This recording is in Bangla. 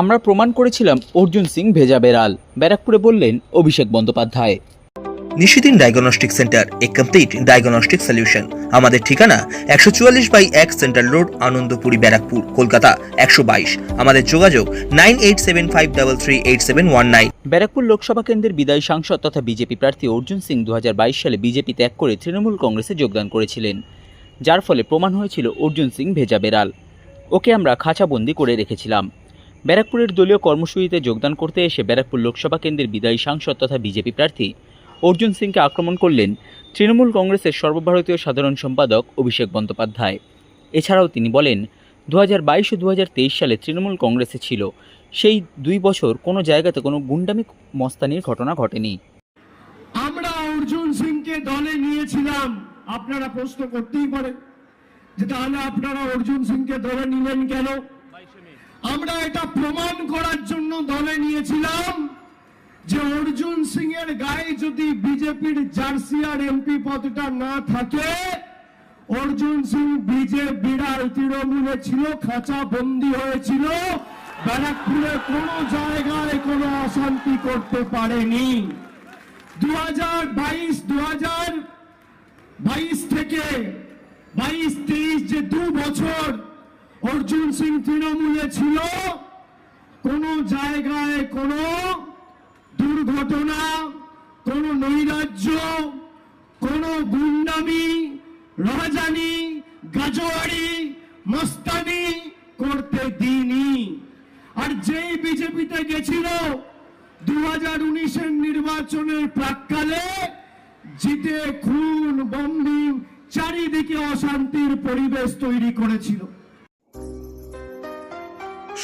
আমরা প্রমাণ করেছিলাম অর্জুন সিং ভেজা বেড়াল। ব্যারাকপুরে বললেন অভিষেক বন্দ্যোপাধ্যায়। নিশিদিন ডায়াগনস্টিক সেন্টার এ কমপ্লিট ডায়াগনস্টিক সলিউশন আমাদের ঠিকানা একশো চুয়াল্লিশ বাই এক সেন্ট্রাল রোড আনন্দপুরি ব্যারাকপুর কলকাতা একশো বাইশ। আমাদের যোগাযোগ nine eight seven five double three eight seven one nine. Barrackpore Lok Sabha কেন্দ্রের বিদায়ী সাংসদ তথা বিজেপি প্রার্থী অর্জুন সিং দু হাজার বাইশ সালে বিজেপি ত্যাগ করে তৃণমূল কংগ্রেসে যোগদান করেছিলেন। যার ফলে প্রমাণ হয়েছিল অর্জুন সিং ভেজা বেড়াল। ওকে আমরা খাঁচাবন্দি করে রেখেছিলাম। ব্যারাকপুরের দলীয় কর্মসূচিতে যোগদান করতে এসে ব্যারাকপুর লোকসভা কেন্দ্রের বিদায়ী সাংসদ তথা বিজেপি প্রার্থী অর্জুন সিংকে আক্রমণ করলেন তৃণমূল কংগ্রেসের সর্বভারতীয় সাধারণ সম্পাদক অভিষেক বন্দ্যোপাধ্যায়। এছাড়াও তিনি বলেন দু হাজার বাইশ ও দু হাজার তেইশ সালে তৃণমূল কংগ্রেসে ছিল। সেই দুই বছর কোনো জায়গাতে কোনো গুন্ডামি মস্তানির ঘটনা ঘটেনি। আমরা অর্জুন সিংকে দলে নিয়েছিলাম। আপনারা প্রশ্ন করতেই পারেন যে তাহলে আপনারা অর্জুন সিংকে দলে নিলেন কেন? আমরা এটা প্রমাণ করার জন্য দলে নিয়েছিলাম যে অর্জুন সিং এর গায়ে যদি বিজেপির জার্সি আর এমপি পদটা না থাকে, অর্জুন সিং বিজে বিড়াল তৃণমূলে ছিল, খাঁচা বন্দি হয়েছিল, ব্যারাকপুরে কোনো জায়গায় কোনো অশান্তি করতে পারেনি। দু হাজার বাইশ দু হাজার বাইশ থেকে বাইশ, তেইশ যে দু বছর অর্জুন সিং তৃণমূলে ছিল। কোনো জায়গায় কোনো দুর্ঘটনা, কোনো নৈরাজ্য, কোনো গুন্ডামি, রাজানি, গাজোয়ারি, মস্তানি করতে দিইনি। আর যেই বিজেপিতে গেছিল দু হাজার উনিশের নির্বাচনের প্রাককালে জিতে খুন, বম্বিং, চারিদিকে অশান্তির পরিবেশ তৈরি করেছিল।